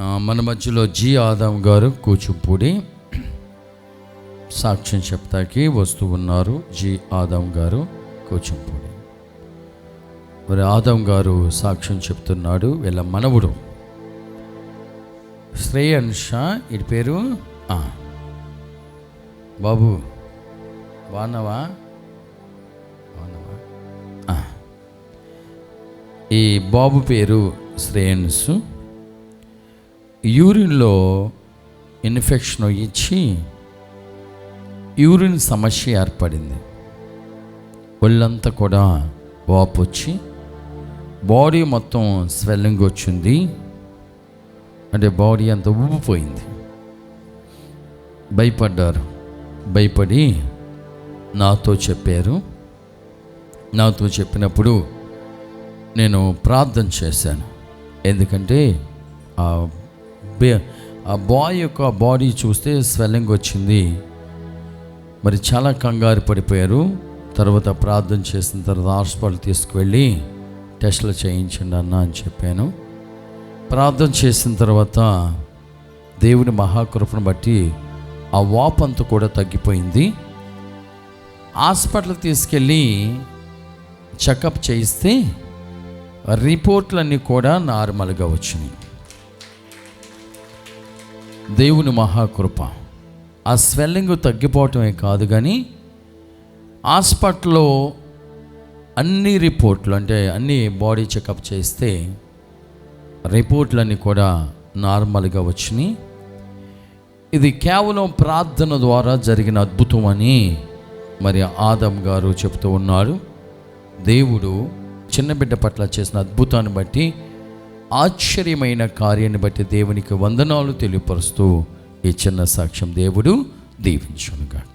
మన మధ్యలో జి ఆదాం గారు కూచిపూడి సాక్ష్యం చెప్తాకి వస్తూ ఉన్నారు. జి ఆదాం గారు కూచిపూడి. మరి ఆదాం గారు సాక్ష్యం చెప్తున్నాడు. వీళ్ళ మనవుడు శ్రేయన్ష ఇటు పేరు? బాబు బాగున్నావా? బాగున్నావా? ఈ బాబు పేరు శ్రేయన్సు. యూరిన్లో ఇన్ఫెక్షన్ ఇచ్చి యూరిన్ సమస్య ఏర్పడింది. ఒళ్ళంతా కూడా వాపు వచ్చి బాడీ మొత్తం స్వెల్లింగ్ వచ్చింది. అంటే బాడీ అంతా ఊపిపోయింది భయపడ్డారు. భయపడి నాతో చెప్పారు. నాతో చెప్పినప్పుడు నేను ప్రార్థన చేశాను. ఎందుకంటే ఆ ఆ బాయ్ యొక్క బాడీ చూస్తే స్వెల్లింగ్ వచ్చింది. మరి చాలా కంగారు పడిపోయారు. తర్వాత ప్రార్థన చేసిన తర్వాత హాస్పిటల్ తీసుకువెళ్ళి టెస్టులు చేయించండి అన్న అని చెప్పాను. ప్రార్థన చేసిన తర్వాత దేవుని మహాకృపను బట్టి ఆ వాపంతా కూడా తగ్గిపోయింది. హాస్పిటల్ తీసుకెళ్ళి చెకప్ చేయిస్తే రిపోర్ట్లన్నీ కూడా నార్మల్గా వచ్చినాయి. దేవుని మహాకృప. ఆ స్వెల్లింగ్ తగ్గిపోవటమే కాదు కానీ హాస్పిటల్లో అన్ని రిపోర్ట్లు అంటే అన్ని బాడీ చెకప్ చేస్తే రిపోర్ట్లన్నీ కూడా నార్మల్గా వచ్చినాయి. ఇది కేవలం ప్రార్థన ద్వారా జరిగిన అద్భుతం అని మరి ఆదం గారు చెప్తూ ఉన్నారు. దేవుడు చిన్న బిడ్డ పట్ల చేసిన అద్భుతాన్ని బట్టి ఆశ్చర్యమైన కార్యాన్ని బట్టి దేవునికి వందనాలు తెలియపరుస్తూ ఈ చిన్న సాక్ష్యం దేవుడు దీవించునుగా